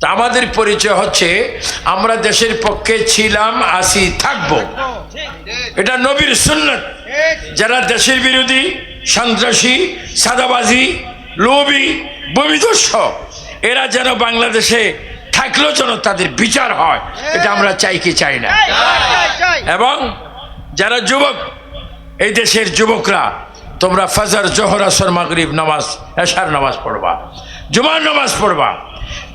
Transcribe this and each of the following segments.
তা আমাদের পরিচয় হচ্ছে, আমরা দেশের পক্ষে ছিলাম, আসি, থাকব। এটা নবীর সুন্নত। যারা দেশের বিরোধী, সন্ত্রাসী, সাদাবাজি, লোভী, ভূমিদস্য, এরা যেন বাংলাদেশে থাকলেও যেন তাদের বিচার হয়, এটা আমরা চাই কি চাই না। এবং যারা যুবক, এই দেশের যুবকরা, তোমরা ফাজার, জোহর, আসর, মাগরিব নামাজ, এশার নামাজ পড়বা, জুমার নামাজ পড়বা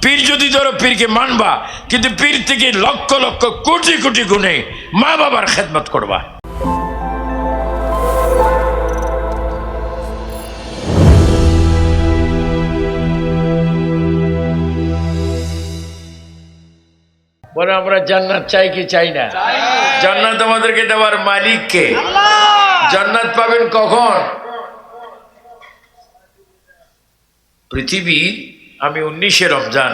পীর যদি ধরো পীরকে মানবা কিন্তু পীর থেকে লক্ষ লক্ষ কোটি কোটি গুণে মা বাবার খেদমত করবা। বলে আমরা জান্নাত চাই কি চাই না? জান্নাত আমাদেরকে দেওয়ার মালিককে। জান্নাত পাবেন কখন? পৃথিবী আমি উনিশে রমজান,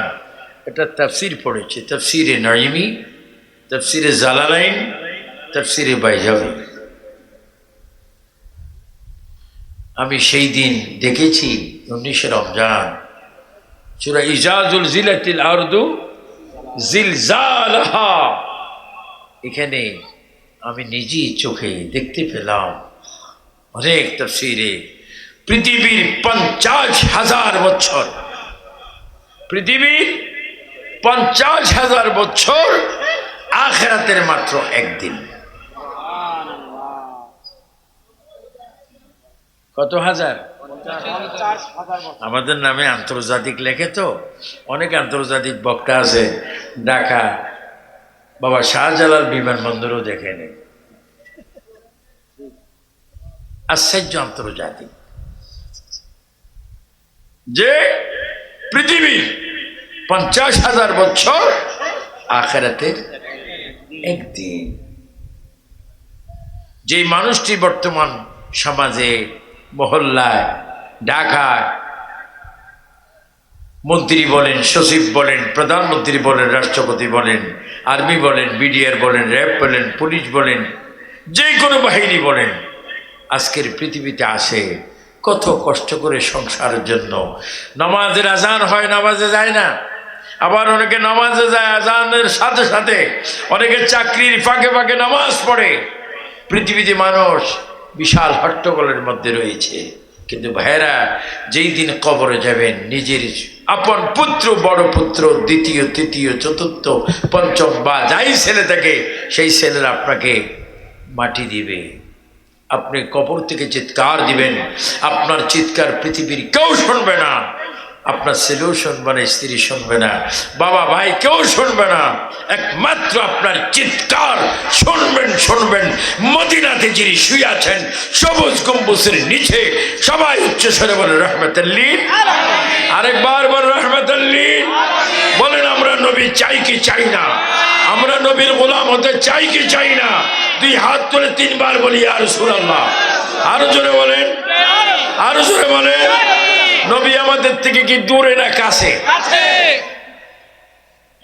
এটা তাফসির পড়েছি, তফসিরে নঈমি, তফসিরে জালালাইন, তফসিরে বাইজাবি। আমি সেই দিন দেখেছি উনিশে রমজান, সুরা ইজাজুল জিলাতিল আরদু জিলজালহা। এখানে আমি নিজেই চোখে দেখতে পেলাম অনেক তফসিরে, পৃথিবীর পঞ্চাশ হাজার বছর। পৃথিবীর পঞ্চাশ হাজার বছর আখেরাতের মাত্র একদিন। কত হাজার? আমাদের নামে আন্তর্জাতিক লেখে তো। অনেক আন্তর্জাতিক বক্তা আছে, ঢাকা। বাবা শাহজালাল বিমানবন্দরও দেখে নেই আশ্চর্য আন্তর্জাতিক। যে পৃথিবীর পঞ্চাশ হাজার বছর আখেরাতের একদিন। যে মানুষটি বর্তমান সমাজে, মহল্লায়, ঢাকায়, মন্ত্রী বলেন, সচিব বলেন, প্রধানমন্ত্রী বলেন, রাষ্ট্রপতি বলেন, আর্মি বলেন, বিডিআর বলেন, র্যাব বলেন, পুলিশ বলেন যে কোনো বাহিনী বলেন, আজকের পৃথিবীতে আসে কত কষ্ট করে সংসারের জন্য। নামাজের আজান হয়, নামাজে যায় না। আবার অনেকে নামাজে যায়, আজানের সাথে সাথে অনেকে চাকরির ফাঁকে ফাঁকে নামাজ পড়ে। পৃথিবীতে মানুষ বিশাল হট্টগোলের মধ্যে রয়েছে। কিন্তু ভাইয়েরা, যেই দিন কবরে যাবেন, নিজের আপন পুত্র, বড় পুত্র, দ্বিতীয়, তৃতীয়, চতুর্থ, পঞ্চম বা যাই ছেলে থাকে, সেই ছেলেরা আপনাকে মাটি দিবে। আপনি কবর থেকে চিৎকার দিবেন, আপনার চিৎকার পৃথিবীর কেউ শুনবে না। আপনার ছেলেও শুনবে না, স্ত্রী শুনবে না, বাবা, ভাই কেউ শুনবে না। একমাত্র আপনার চিৎকার শুনবেন শুনবেন। মদিনাতে যিনি শুয়ে আছেন, সবুজ গম্বুসের নিচে, সবাই উচ্চ স্বরে বলে রহমতুল্লিন। আরেকবার বলে রহমতুল্লিন। বলেন, আমরা নবী চাই কি চাই না? আমরা নবীর গোলাম হতে চাই কি চাই না? দুই হাত তুলে তিনবার বলি আর সুরাল্লাহ আরও জোরে বলেন। আরও জোরে বলেন। নবী আমাদের থেকে কি দূরে না কাছে?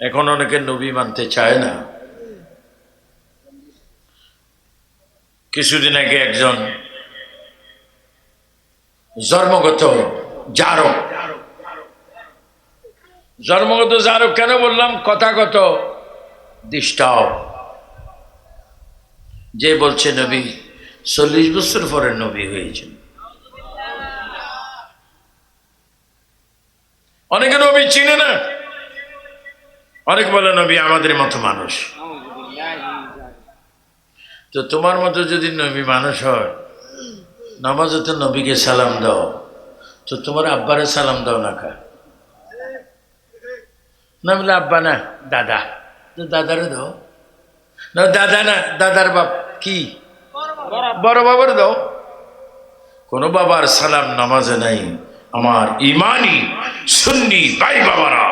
এখন অনেকে নবী মানতে চায় না। কিছুদিন আগে একজন জন্মগত জারক। জন্মগত জারক কেন বললাম? কথাগত দৃষ্টাও যে বলছে নবী, চল্লিশ বছর পরে নবী হয়েছেন। অনেকে নবী চিনে না। অনেক বলে, নবী আমাদের মতো মানুষ। তো তোমার মতো যদি নবী মানুষ হয়, নামাজে তো নবীকে সালাম দাও। তো তোমার আব্বারে সালাম দাও না কা? না আব্বা না, দাদা। দাদারে দাও। না, দাদা না, দাদার বাপ কি? বড় বাবার দাও। কোনো বাবার সালাম নামাজে নাই। আমার ইমানি সুন্নি ভাই বাবারা।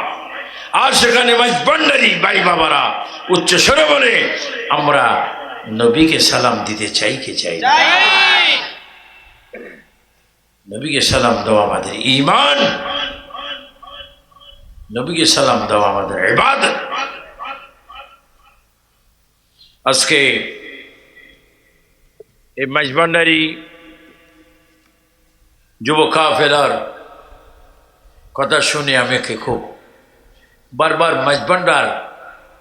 আর সেখানে ভান্ডারি ভাই বাবারা। উচ্চ স্বরে বলে, আমরা নবীকে সালাম দিতে চাই কে চাই নবীকে সালাম দেওয়া আমাদের ইমান নবীকে সালাম দেওয়া আমাদের ইবাদত। আজকে এই মাঝভান্ডারি যুব কাফেলার কথা শুনে আমাকে খুব বারবার মাঝবান্ডার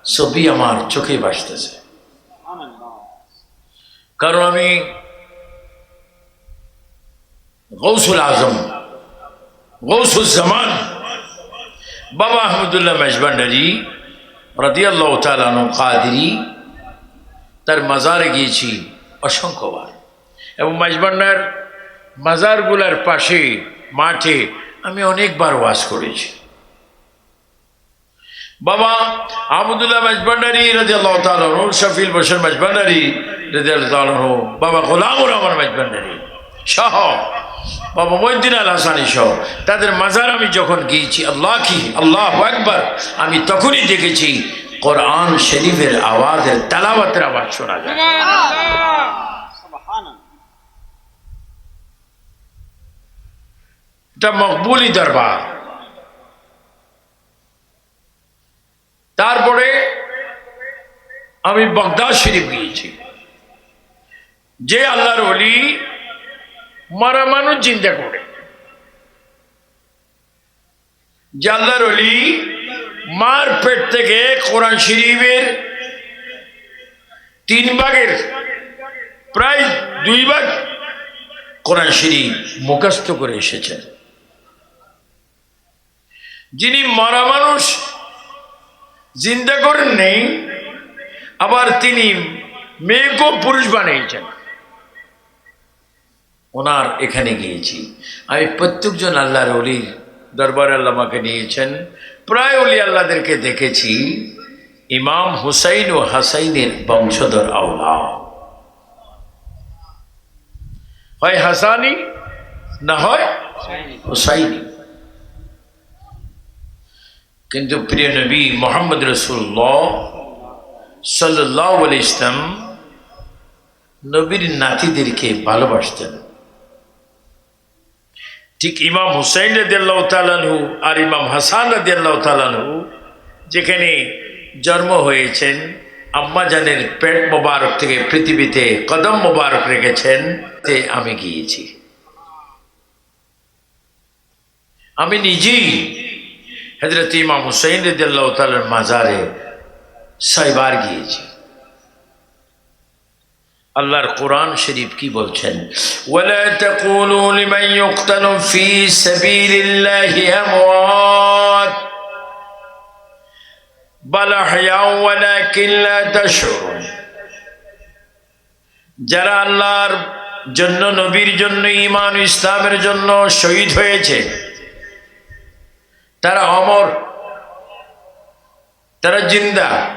ছবি আমার চোখে ভাসতেছে কারণ আমি গৌসুল আজম গৌসুল জামান বাবা আহমদুল্লাহ মেজবান্ডারি রদিয়াল্লাহ তালানো কাদিরি তার মাজারে গিয়েছি অসংখ্যবার। এবং মাঝবান্ডার মাজারগুলার পাশে, মাঠে আমি অনেকবার ওয়াজ করেছি। বাবা আহমদুল্লাহ মাঝবান্ডারি রাজিয়াল্লাহ শফিল বসর মাঝবান্ডারি রাজিয়াল্লাহ বাবা গোলামুর রহমান মাঝবান্ডারি সহ, বাবা মহিদ্দিন আল হাসানি সহ, তাদের মাজার আমি যখন গিয়েছি, আল্লাহ কি, আল্লাহ একবার আমি তখনই দেখেছি কোরআন শরীফের আওয়াজের তালাবাতের আওয়াজ শোনা যায়। মকবুলি দরবার। তারপরে আমি বগদাদ শরীফ গিয়েছি। যে আল্লাহর অলি মারা মানুষ চিন্তা করে। যে আল্লাহর অলি মার পেট থেকে কোরআন শরীফের তিন ভাগের, প্রায় দুই ভাগ কোরআন শরীফ মুখস্থ করে এসেছেন। যিনি মারা মানুষ, জিন্দা করেন নেই, আবার তিনি মেয়েকেও পুরুষ বানিয়েছেন। ওনার এখানে গিয়েছি। আমি প্রত্যেকজন আল্লাহর অলির দরবার আল্লাহ আমাকে নিয়েছেন। প্রায় অলি আল্লাহদেরকে দেখেছি, ইমাম হুসাইন ও হাসাইনের বংশধর আওলা হয় হাসানি, না হয় হুসাইনি। কিন্তু প্রিয় নবী মোহাম্মদ রসুল্লাহ সাল্লাহ ইসলাম নবীর নাতিদেরকে ভালোবাসতেন। ঠিক ইমাম হুসাইন রদিয়াল্লাহ তালানহু আর ইমাম হাসান রদিয়াল্লাহ তালানহু যেখানে জন্ম হয়েছেন আম্মাজানের পেট মোবারক থেকে পৃথিবীতে কদম মোবারক রেখেছেন, তে আমি গিয়েছি। আমি নিজেই হজরত ইমাম হুসাইন রদিয়াল্লাহ তালার মাজারে ছয়বার গিয়েছি। আল্লাহর কোরআন শরীফ কি বলছেন? যারা আল্লাহর জন্য, নবীর জন্য ইমান ইসলামের জন্য শহীদ হয়েছে, তারা অমর, তারা জিন্দা,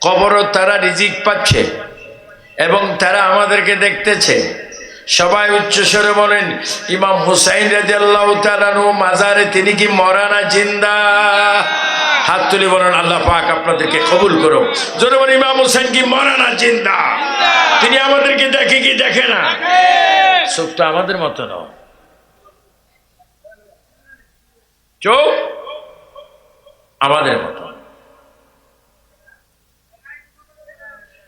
কবরও তারা রিজিক পাচ্ছে। এবং তারা আমাদেরকে দেখতেছে। সবাই উচ্চস্বরে বলেন, ইমাম হুসাইন রাজি আল্লাহ তালানু মাজারে তিনি কি মরানা জিন্দা? হাত তুলে বলেন, আল্লাহ পাক আপনাদেরকে কবুল করো জোরে বলেন, ইমাম হুসাইন কি মরানা জিন্দা? তিনি আমাদেরকে দেখে কি দেখে না? চোখটা আমাদের মতো নয়। আমাদের মতো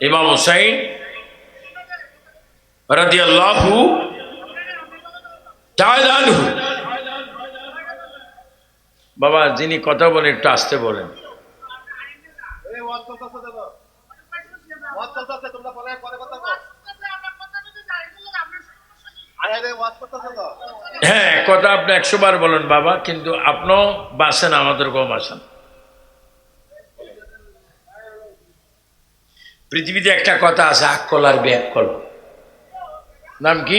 ইমাম হুসাইন বাবা, যিনি কথা বলেন, একটু আসতে বলেন। হ্যাঁ কথা আপনি একশো বার বলেন, বাবা, কিন্তু আপনিও বাসেন আমাদের কম বাসেন। পৃথিবীতে একটা কথা আছে আকল আর ব্যাকল নাম কি?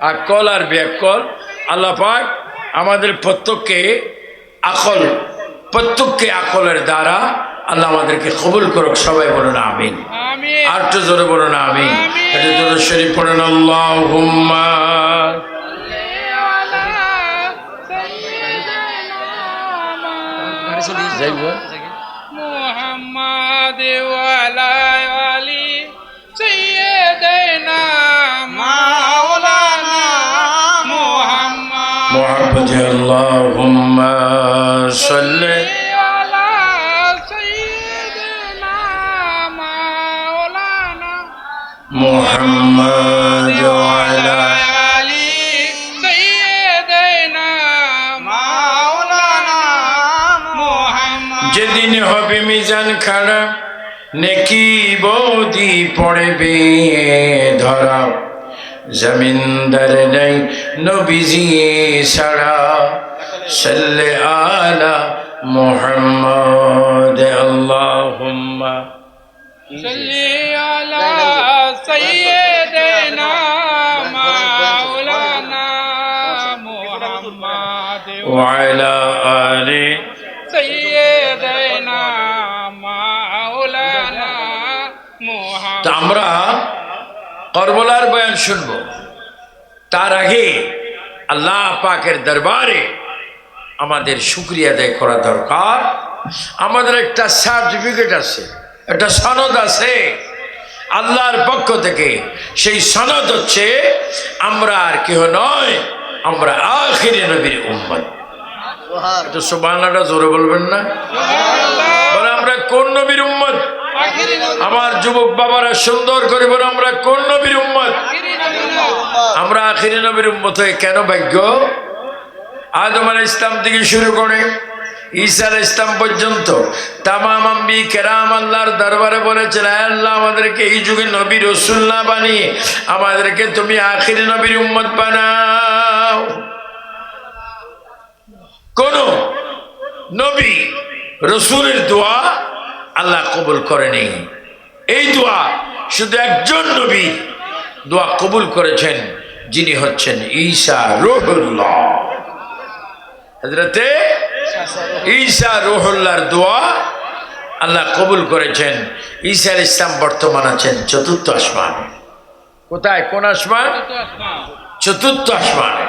আকল আর ব্যাকল আল্লাহ পাক আমাদের প্রত্যেককে আকল প্রত্যেককে আকলের দ্বারা আল্লাহ আমাদেরকে কবুল করুক সবাই বলুন আমিন। আমিন। আর একটু জোরে বলুন আমিন। আমিন। জোরে শরীফ পড়েন আল্লাহ মোহাম্মদ মোহাম্মদ محبت اللهم صل على سيدنا مولانا محمد وعلى علي سيدنا مولانا যেদিন হবে মিজান খাড়া নেকি বৌদি পড়বে ধরা জমিন্দার নেই নবীজি ছাড়া সাল্লে আলা মোহাম্মদ আল্লাহুম্মা সাল্লি আলা সাইয়্যিদিনা মাওলানা মুহাম্মদ ওয়া আলা আলি সাইয়্যিদিনা মাওলানা মুহাম্মদ আমরা করবলার বয়ান শুনব। তার আগে আল্লাহ পাকের দরবারে আমাদের শুক্রিয়া আদায় করা দরকার। আমাদের একটা সার্টিফিকেট আছে, একটা সনদ আছে। আল্লাহর পক্ষ থেকে সেই সনদ হচ্ছে, আমরা আর কেহ নয়, আমরা আখিরে নবীর উম্মত। সুবাহটা জোরে বলবেন না? আমরা কোন নবীর উম্মত? আমার যুবক বাবারা সুন্দর করে বলে, আমরা কোন নবীর উম্মত? আমরা আখিরি নবীর উম্মত হয়ে কেন ভাগ্য? আদম আল ইসলাম থেকে শুরু করে ঈসা ইসলাম পর্যন্ত তামাম আম্বি কেরাম আল্লাহর দরবারে বলেছেন আল্লাহ, আমাদেরকে এই যুগে নবী রসুল্লাহ বানিয়ে আমাদেরকে তুমি আখিরি নবীর উম্মত বানাও। কোন নবী রসুলের দোয়া আল্লাহ কবুল করেনি এই দোয়া শুধু একজন নবী দোয়া কবুল করেছেন, যিনি হচ্ছেন ঈশা রহুল্লাহ। হজরতে ঈসা রহুল্লাহর দোয়া আল্লাহ কবুল করেছেন। ঈশার ইসলাম বর্তমান আছেন চতুর্থ আসমানে। কোথায়? কোন আসমান? চতুর্থ আসমানে।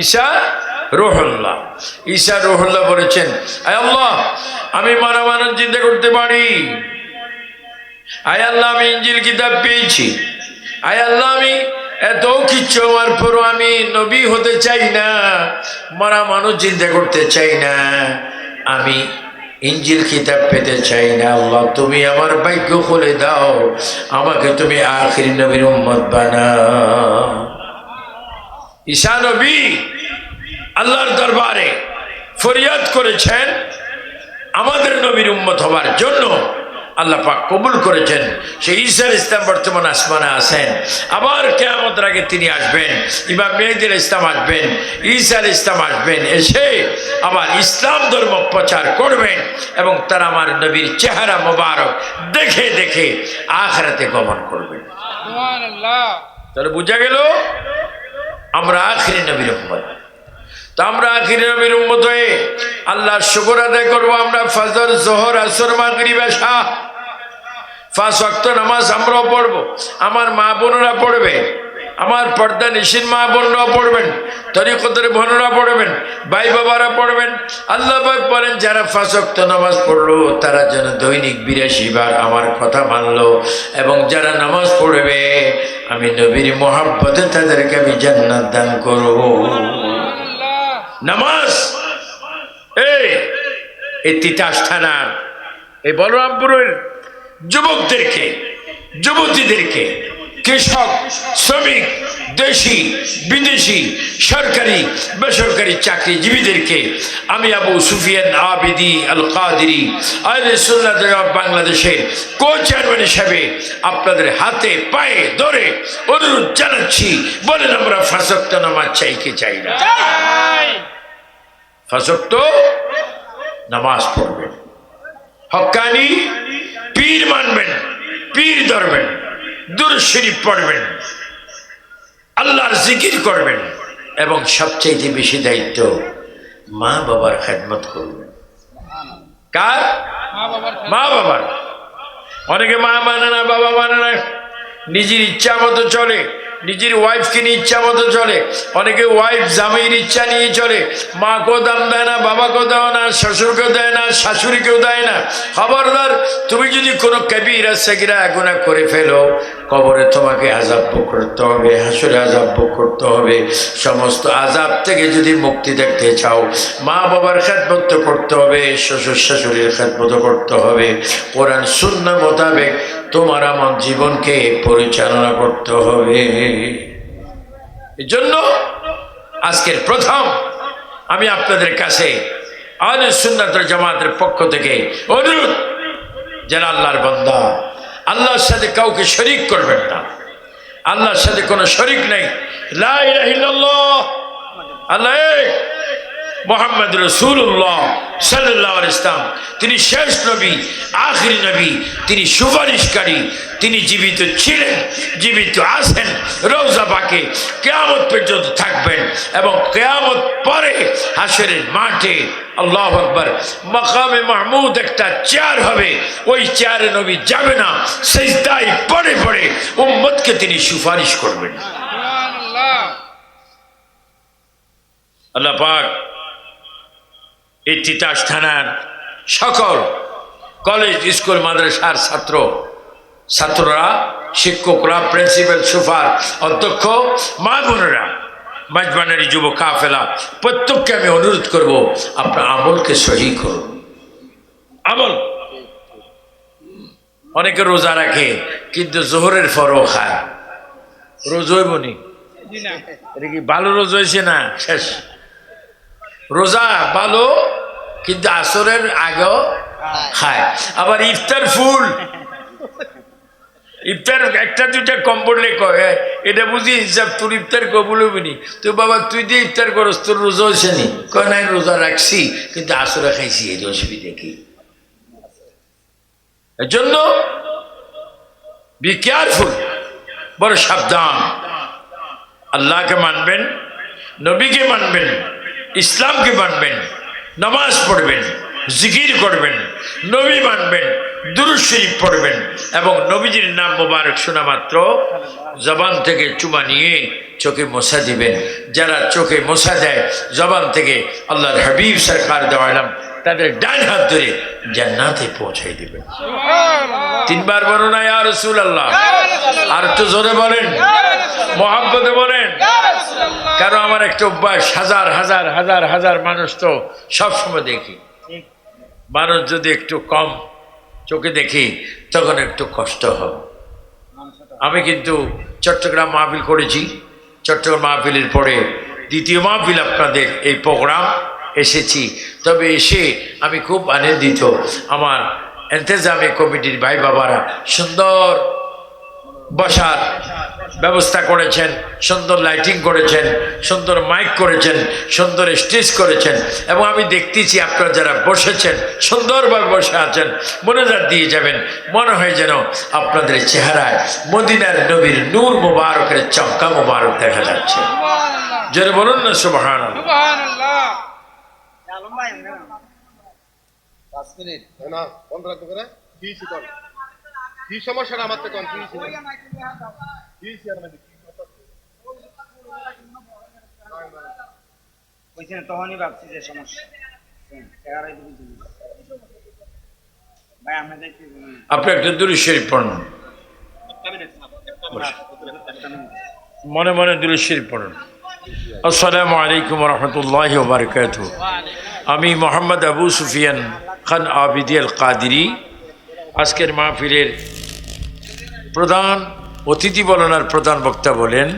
ঈশা রোহল্লা ঈশা রোহল্লা বলেছেন আল্লাহ, আমি মানব মানব চিন্তা করতে পারি। আয় আল্লাহ, আমি ইঞ্জিল কিতাব পেয়েছি। আয় আল্লাহ, আমি এত কিচ্ছু আমার পরও আমি নবী হতে চাই না মারা মানুষ চিন্তা করতে চাই না, আমি ইঞ্জিল কিতাব পেতে চাই না। আল্লাহ, তুমি আমার ভাগ্য খুলে দাও, আমাকে তুমি আখিরি নবীর উম্মত বানাও। ঈশা নবী আল্লাহর দরবারে ফরিয়াদ করেছেন আমাদের নবীর উম্মত হবার জন্য আল্লাহ পাক কবুল করেছেন। সেই ঈশার ইসলাম বর্তমান আসমানে আসেন আবার কেয়ামতের আগে তিনি আসবেন ইমাম মেহেদির ইসলাম আসবেন ঈশার ইসলাম আসবেন এসে আবার ইসলাম ধর্ম প্রচার করবেন এবং তারা আমার নবীর চেহারা মোবারক দেখে দেখে আখরাতে গমন করবেন। তাহলে বোঝা গেল আমরা আখরি নবীর মোবারক তো আমরা আখির নবীর উন্মত হয়ে আল্লাহর শুকর আদায় করব, আমরা ফজর, জোহর, আসর, মাগরিব আসা পাঁচ অক্ত নামাজ আমরাও পড়ব, আমার মা বোনরা পড়বে, আমার পর্দা নিশিন মা বোনরা পড়বেন, তরিকতের বোনরা পড়বেন, ভাই বাবারা পড়বেন। আল্লাহ পাক বলেন, যারা ফাঁসক্ত নামাজ পড়ল, তারা যেন দৈনিক বিরাশি বার আমার কথা মানলো, এবং যারা নামাজ পড়বে, আমি নবীর মোহাব্বতে তাদেরকে আমি জান্নাত দান করব। নামাজ। এই এই তিতাস থানার এই বলরামপুরের যুবকদেরকে, যুবতীদেরকে, কৃষক, শ্রমিক, দেশি, বিদেশি, সরকারি, বেসরকারি চাকরিজীবীদেরকে আমি আবু সুফিয়ান আবিদি আল কাদি আলিসুল্লাহ বাংলাদেশের কো চেয়ারম্যান হিসাবে আপনাদের হাতে, পায়ে ধরে অনুরোধ জানাচ্ছি, বলেন আমরা ফাঁসক্ত নামাজ চাই কি চাই না? ফাঁসক্ত নামাজ পড়বেন। হকানি পীর মানবেন, পীর ধরবেন, দূর শরীফ পড়বেন, আল্লাহর জিকির করবেন এবং সবচেয়ে বেশি দায়িত্ব মা বাবার খেদমত করবেন। কার? মা বাবার। অনেকে মা মানে না, বাবা মানে না। নিজের ইচ্ছা মতো চলে। নিজের ওয়াইফকে নিয়ে ইচ্ছা মতো চলে। অনেকে ওয়াইফ জামাইয়ের ইচ্ছা নিয়ে চলে। মাকেও দাম দেয় না, বাবাকেও দেয় না, শ্বশুরকেও দেয় না, শাশুড়িকেও দেয় না। খবরদার, তুমি যদি কোনো ক্যাবিরা সেগিরা গুণা করে ফেলো। কবরে তোমাকে আজাব ভোগ করতে হবে, হাসুরে আজাব ভোগ করতে হবে। সমস্ত আজাব থেকে যদি মুক্তি দেখতে চাও, মা বাবার খেদমত করতে হবে, শ্বশুর শাশুড়ির খেদমত করতে হবে। কোরআন শূন্য মোতাবেক তোমার আমার জীবনকে পরিচালনা করতে হবে। জন্য আজকের প্রথম আমি আপনাদের কাছে আহলে সুন্নাতের জামাতের পক্ষ থেকে অনুরোধ যারা আল্লাহর বন্দা আল্লাহর সাথে কাউকে শরিক করবেন না। আল্লাহর সাথে কোনো শরিক নেই। মোহাম্মদ রসুল্লাহ সাল্লাহ ইসলাম তিনি শেষ নবী, আখরি নবী। তিনি সুপারিশকারী। তিনি জীবিত ছিলেন, জীবিত আছেন রোজা পাকে কেয়ামত পর্যন্ত থাকবেন এবং কেয়ামত পরে হাসরের মাঠে আল্লাহ আকবর। মকামে মাহমুদ একটা চেয়ার হবে। ওই চেয়ারে নবী যাবে না সেই দায় পড়ে পড়ে উম্মতকে তিনি সুপারিশ করবেন। আল্লাহ পাক এই তিতাস থানার সকল কলেজ, স্কুল, মাদ্রাসার ছাত্র, ছাত্ররা, শিক্ষকরা, প্রিন্সিপাল সুফার অধ্যক্ষ, মা বোনেরা মাঝবানারি যুব কাফেলা প্রত্যেককে আমি অনুরোধ করব আপনার আমলকে সহি করুন। আমল। অনেকে রোজা রাখে কিন্তু জোহরের পরও খায়। রোজ হইবনি জি না? এটা কি ভালো রোজ হয়েছে না? শেষ। রোজা ভালো কিন্তু আসরের আগেও খায়। আবার ইফতার ফুল ইফতার একটা দুইটা কম পড়লে কয় "এ, এটা বুঝি হিসাব তোর ইফতার কবুল হবিনি তো বাবা তুই যে ইফতার করস তোর রোজা হয়েছে নি? কয় নাই রোজা রাখছি কিন্তু আসরে খাইছি এর অসুবিধা কি? এর জন্য বি কেয়ারফুল বড় সাবধান। আল্লাহকে মানবেন নবীকে মানবেন ইসলামকে মানবেন নামাজ পড়বেন জিকির করবেন নবী মানবেন দুরুদ শরীফ পড়বেন এবং নবীজির নাম মোবারক শোনা মাত্র। জবান থেকে চুমা নিয়ে চোখে মশা দিবেন। যারা চোখে মশা দেয় জবান থেকে আল্লাহর হাবিব সরকার দেওয়ালাম তাদের ডান হাত ধরে জান্নাতে পৌঁছাই দিবেন। তিনবার বলো না ইয়া রসুল আল্লাহ আর তো জোরে বলেন। মহাব্বতে বলেন। কারণ আমার একটা অভ্যাস হাজার হাজার হাজার হাজার মানুষ তো সবসময় দেখি। মানুষ যদি একটু কম চোখে দেখি, তখন একটু কষ্ট হবে আমি কিন্তু চট্টগ্রাম মাহফিল করেছি। চট্টগ্রাম মাহফিলের পরে দ্বিতীয় মাহফিল আপনাদের এই প্রোগ্রাম এসেছি। তবে এসে আমি খুব আনন্দিত। আমার এন্তেজামে কমিটির ভাই বাবারা সুন্দর বসার ব্যবস্থা করেছেন সুন্দর লাইটিং করেছেন সুন্দর মাইক করেছেন সুন্দর স্টেজ করেছেন। এবং আমি দেখতেছি আপনারা যারা বসেছেন সুন্দরভাবে বসে আছেন মনোজাত দিয়ে যাবেন মনে হয় যেন আপনাদের চেহারায় মদিনার নবীর নূর মোবারকের চমকা মোবারক দেখা যাচ্ছে। যেন বলুন না সুবাহান পাঁচ মিনিট। না কি শেয়ার মানে কি কইছেন তখনই ভাবছি যে সমস্যা। দেখছি আপনি একটা দূরে শরীফ পড়ুন। মনে মনে দূরে শরীফ পড়ুন। আসসালামু আলাইকুম রহমতুল্লাহ বারকাত আমি মোহাম্মদ আবু সুফিয়ান খান আবিদি আল কাদিরি আজকের মাহফিলের প্রধান অতিথি বলেন আর প্রধান বক্তা বলেন,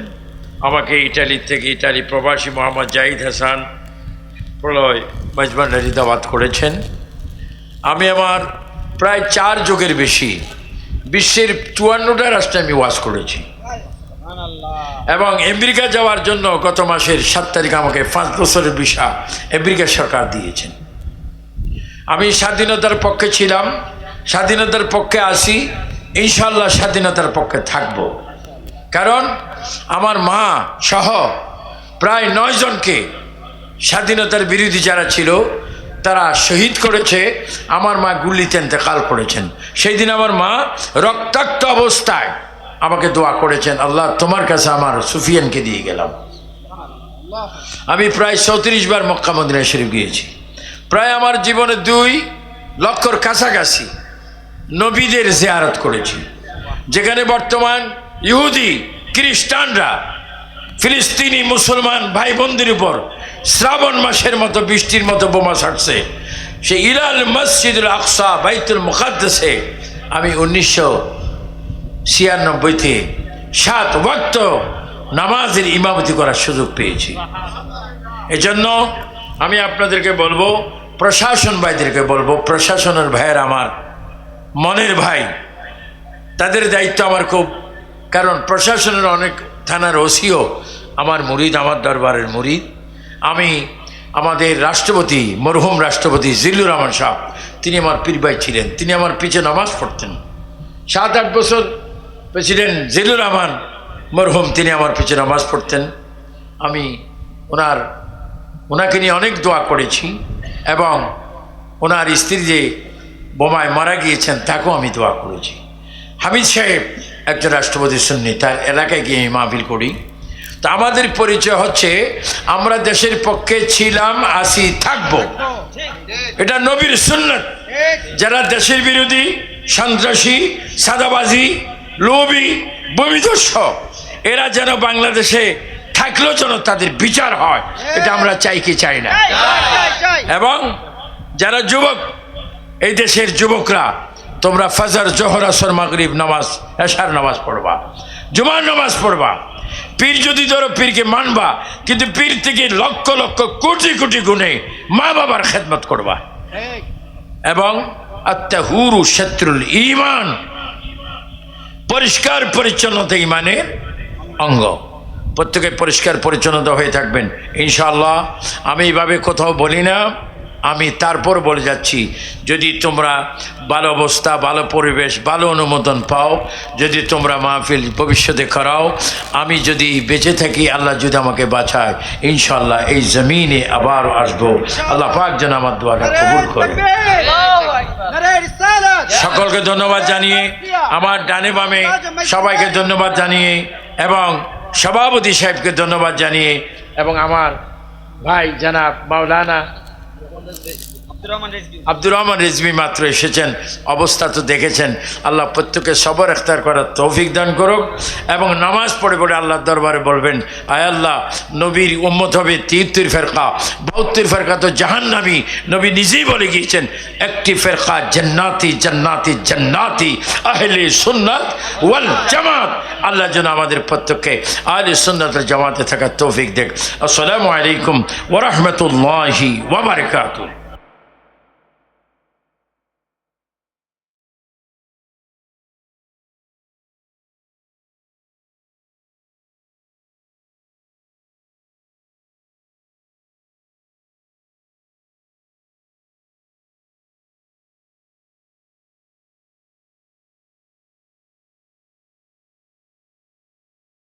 আমাকে ইটালি থেকে ইটালি প্রবাসী মোহাম্মদ জাহিদ হাসান প্রলয় মজবান্ডারি দাওয়াত করেছেন। আমি আমার প্রায় চার যুগের বেশি বিশ্বের চুয়ান্নটা রাষ্ট্রে আমি ওয়াজ করেছি। এবং আমেরিকা যাওয়ার জন্য গত মাসের সাত তারিখ আমাকে পাঁচ বছরের ভিসা আমেরিকা সরকার দিয়েছেন। আমি স্বাধীনতার পক্ষে ছিলাম স্বাধীনতার পক্ষে আসি ইনশাল্লাহ স্বাধীনতার পক্ষে থাকব। কারণ আমার মা সহ প্রায় নয় জনকে স্বাধীনতার বিরোধী যারা ছিল, তারা শহীদ করেছে, আমার মা গুলিতে ইন্তেকাল করেছেন। সেই দিন আমার মা রক্তাক্ত অবস্থায় আমাকে দোয়া করেছেন, আল্লাহ, তোমার কাছে আমার সুফিয়ানকে দিয়ে গেলাম। আমি প্রায় চৌত্রিশ বার মক্কা মদিনা শরীফ গিয়েছি। প্রায় আমার জীবনে দুই লক্ষর কাছাকাছি নবীদের জিয়ারত করেছি। যেখানে বর্তমান ইহুদি, খ্রিস্টানরা, ফিলিস্তিনি মুসলমান ভাই বোনদের উপর শ্রাবণ মাসের মতো, বৃষ্টির মতো বোমা ছাড়ছে। সে ইলাল মসজিদুল আকসা, বাইতুল মুখাদ্দেসে আমি উনিশশো ছিয়ানব্বইতে সাত ওয়াক্ত নামাজের ইমামতি করার সুযোগ পেয়েছি। এজন্য আমি আপনাদেরকে বলব, প্রশাসন ভাইদেরকে বলব, প্রশাসনের ভাইয়ের আমার মনের ভাই, তাদের দায়িত্ব আমার খুব। কারণ প্রশাসনের অনেক থানার ওসিও আমার মুরিদ, আমার দরবারের মুরিদ। আমি আমাদের রাষ্ট্রপতি, মরহুম রাষ্ট্রপতি জিল্লুর রহমান সাহ, তিনি আমার পীর ভাই ছিলেন। তিনি আমার পিছে নামাজ পড়তেন। সাত, আট বছর প্রেসিডেন্ট জিল্লুর রহমান মরহুম, তিনি আমার পিছে নামাজ পড়তেন। আমি ওনার, ওনাকে নিয়ে অনেক দোয়া করেছি এবং ওনার স্ত্রী যে বোমায় মারা গিয়েছেন তাকেও আমি দোয়া করেছি। হামিদ সাহেব একজন রাষ্ট্রপতি সুন্নি তার এলাকায় গিয়ে আমি মাহফিল করি। তা আমাদের পরিচয় হচ্ছে আমরা দেশের পক্ষে ছিলাম আসি থাকব। এটা নবীর সুন্নত। যারা দেশের বিরোধী সন্ত্রাসী সাদাবাজি লোভী ভূমিদস্য এরা যেন বাংলাদেশে থাকলেও যেন তাদের বিচার হয় এটা আমরা চাই কি চাই না। এবং যারা যুবক এই দেশের যুবকরা, তোমরা ফাজার, জোহর, আসর, মাগরিব নামাজ, এশার নামাজ পড়বা। জুমার নামাজ পড়বা। পীর যদি ধরো পীরকে মানবা, কিন্তু পীর থেকে লক্ষ লক্ষ কোটি কোটি গুণে মা বাবার খেদমত করবা। এবং আত্মাহুরু শত্রুল ইমান পরিষ্কার পরিচ্ছন্নতা ইমানের অঙ্গ। প্রত্যেকে পরিষ্কার পরিচ্ছন্নতা হয়ে থাকবেন। ইনশাআল্লাহ, আমি এইভাবে কোথাও বলি না। আমি তারপর বলে যাচ্ছি, যদি তোমরা ভালো অবস্থা, ভালো পরিবেশ, ভালো অনুমোদন পাও, যদি তোমরা মাহফিল ভবিষ্যতে করাও, আমি যদি বেঁচে থাকি, আল্লাহ যদি আমাকে বাঁচায় ইনশাল্লাহ এই জমিনে আবার আসব। আল্লাহ পাক যেন আমার দোয়াটা কবুল করে। সকলকে ধন্যবাদ জানিয়ে, আমার ডানে বামে সবাইকে ধন্যবাদ জানিয়ে এবং সভাপতি সাহেবকে ধন্যবাদ জানিয়ে এবং আমার ভাই জানাব মাওলানা আব্দুর রহমান রেজবি আব্দুর রহমান রিজভি। মাত্র এসেছেন। অবস্থা তো দেখেছেন। আল্লাহ প্রত্যেকে সবর এখতার করার তৌফিক দান করুক এবং নামাজ পড়ে পড়ে আল্লাহর দরবারে বলবেন, আয় আল্লাহ, নবীর উম্মত হবে তিরতির ফেরকা। বাউত্তির ফেরকা তো জাহান্নামি। নবী নিজেই বলে গিয়েছেন, একটি ফেরকা জান্নাতি জান্নাতি জান্নাতি, আহলে সুন্নাত ওয়াল জামাত। আল্লাহ যেন আমাদের প্রত্যেককে আহলে সুন্নাতের জামাতে থাকার তৌফিক দেখ আসসালামু আলাইকুম ওরহমতুল্লাহি ওবরাকাতুহ